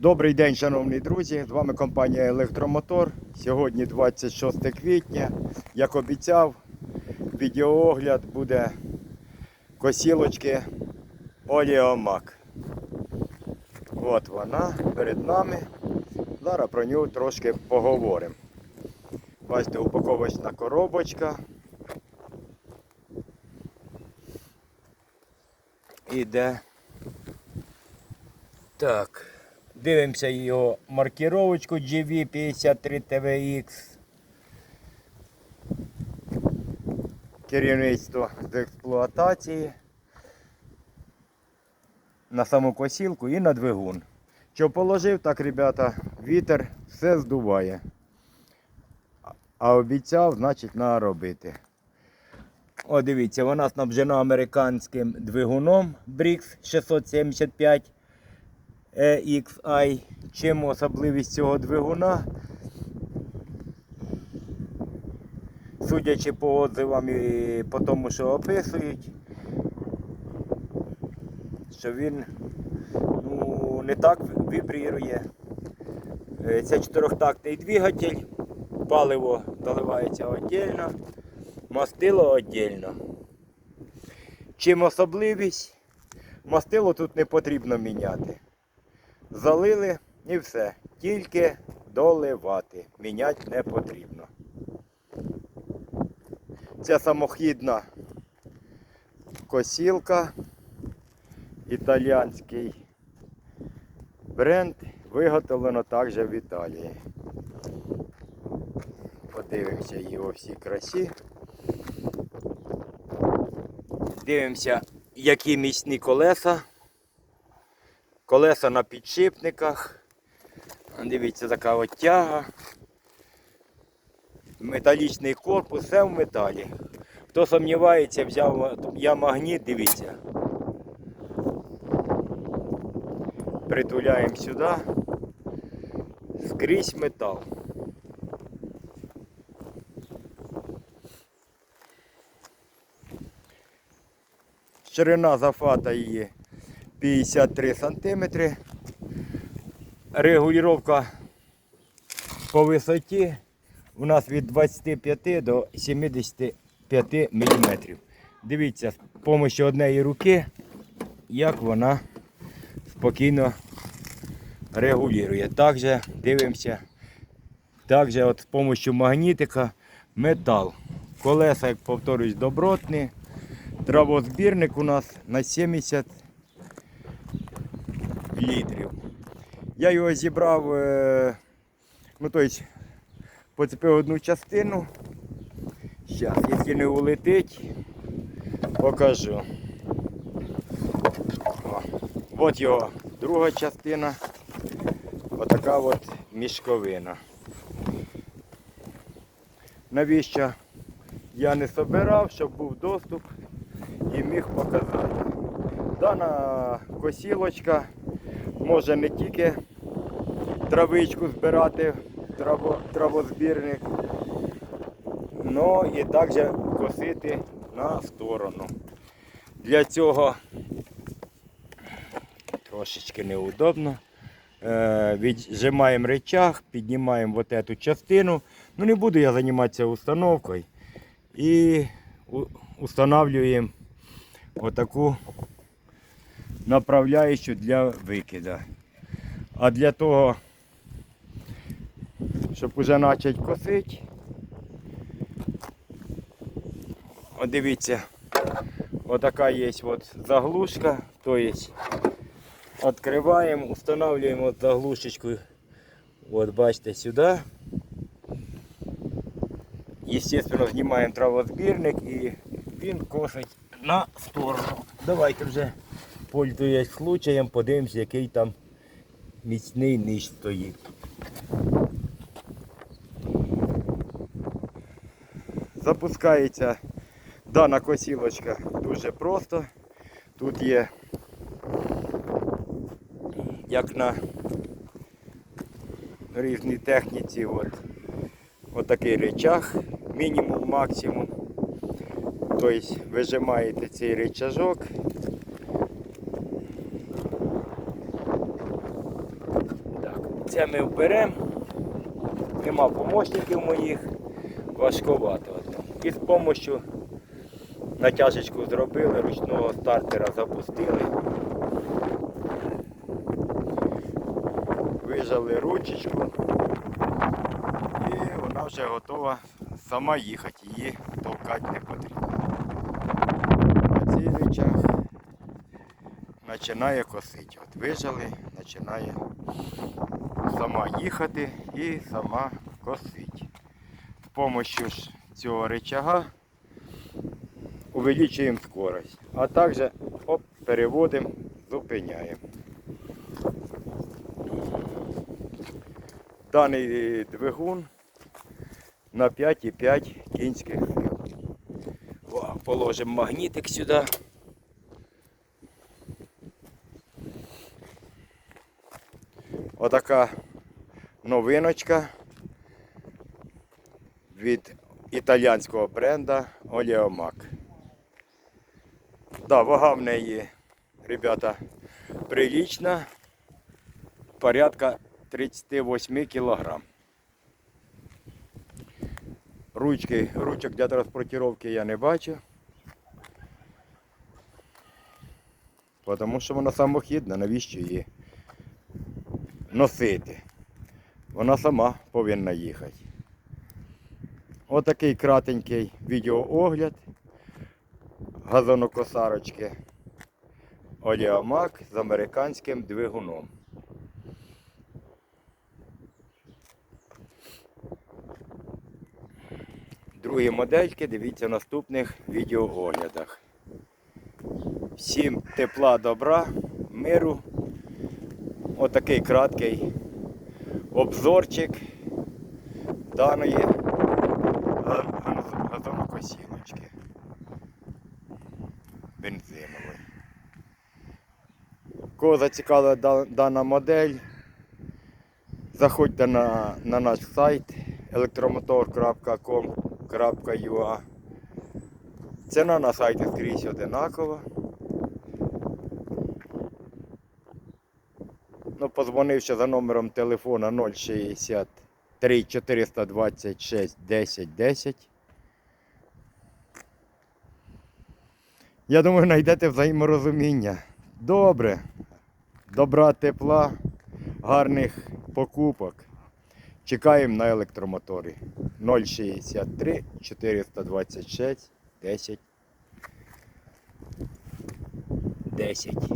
Добрий день, шановні друзі! З вами компанія Електромотор. Сьогодні 26 квітня. Як обіцяв, відеоогляд буде косілочки Оліомак. От вона перед нами. Зараз про нього трошки поговоримо. Бачите, упаковочна коробочка. Іде. Так. Дивимося його маркіровочку GV53TVX. Керівництво з експлуатації. На саму косілку і на двигун. Що положив, так, ребята, вітер все здуває. А обіцяв, значить, треба робити. О, дивіться, вона снабжена американським двигуном Brix 675. EXI. Чим особливість цього двигуна? Судячи по отзивам і по тому, що описують, що він ну, не так вібрірує. Е, Це чотирьохтактний двигатель, паливо доливається віддільно, мастило віддільно. Чим особливість? Мастило тут не потрібно міняти. Залили і все. Тільки доливати. Міняти не потрібно. Це самохідна косілка. Італіанський бренд. Виготовлено також в Італії. Подивимося її у всій красі. Дивимося, які міцні колеса. Колеса на підшипниках. Дивіться, така от тяга. Металічний корпус, все в металі. Хто сумнівається, взяв я магніт, дивіться. Притуляємо сюди. Скрізь метал. Ширина зафата її 53 сантиметри. Регулювання по висоті у нас від 25 до 75 мм. Дивіться, з допомогою однієї руки, як вона спокійно регулює. Також дивимося, також от з допомогою магнітика метал. Колеса, як повторюсь, добротні. Травозбірник у нас на 70 літрів. Я його зібрав, е, ну тобто поцепив одну частину. Зараз, якщо не улетить, покажу. От його друга частина. Отака от мішковина. Навіщо я не собирав, щоб був доступ і міг показати. Дана косілочка може не тільки травичку збирати, траво, травозбірник, але і також косити на сторону. Для цього трошечки неудобно. Е, Віджимаємо речах, піднімаємо вот эту частину. Ну не буду я займатися установкою. І у- устанавливаємо отаку направляючу для викида. А для того, щоб уже почати косити, от дивіться, отака є от заглушка, то є відкриваємо, встановлюємо от заглушечку, от бачите, сюди. Естественно, знімаємо травозбірник і він косить на сторону. Давайте вже пользуясь случаєм, подивимося, який там міцний ниж стоїть. Запускається дана косілочка дуже просто. Тут є, як на різній техніці, от, отакий речах, мінімум, максимум. Тобто вижимаєте цей рычажок. Це ми вберемо. Нема помощників моїх. Важковато. І з допомогою натяжечку зробили, ручного стартера запустили. Вижали ручечку. І вона вже готова сама їхати, її толкати не потрібно. На цей речах починає косити. От вижали, починає сама їхати і сама косить. З допомогою ж цього рычага увеличуємо скорость. А також оп, переводимо, зупиняємо. Даний двигун на 5,5 кінських. Положимо магнітик сюди. Отака новиночка від італійського бренда Олеомак. Да, вага в неї, ребята, прилична, порядка 38 кілограм. Ручки, ручок для транспортировки я не бачу. Тому що вона самохідна, навіщо її носити? Вона сама повинна їхати. Отакий кратенький відеоогляд газонокосарочки Оліамак з американським двигуном. Другі модельки дивіться в наступних відеооглядах. Всім тепла, добра, миру. Отакий краткий обзорчик даної га- га- бензинової. Кого зацікавила дана модель, заходьте на, на наш сайт elektromotor.com.ua Ціна на сайті скрізь одинакова. Ну, позвонивши за номером телефона 063 426 10 10. Я думаю, знайдете взаєморозуміння. Добре. Добра, тепла, гарних покупок. Чекаємо на електромоторі. 063 426 10 10.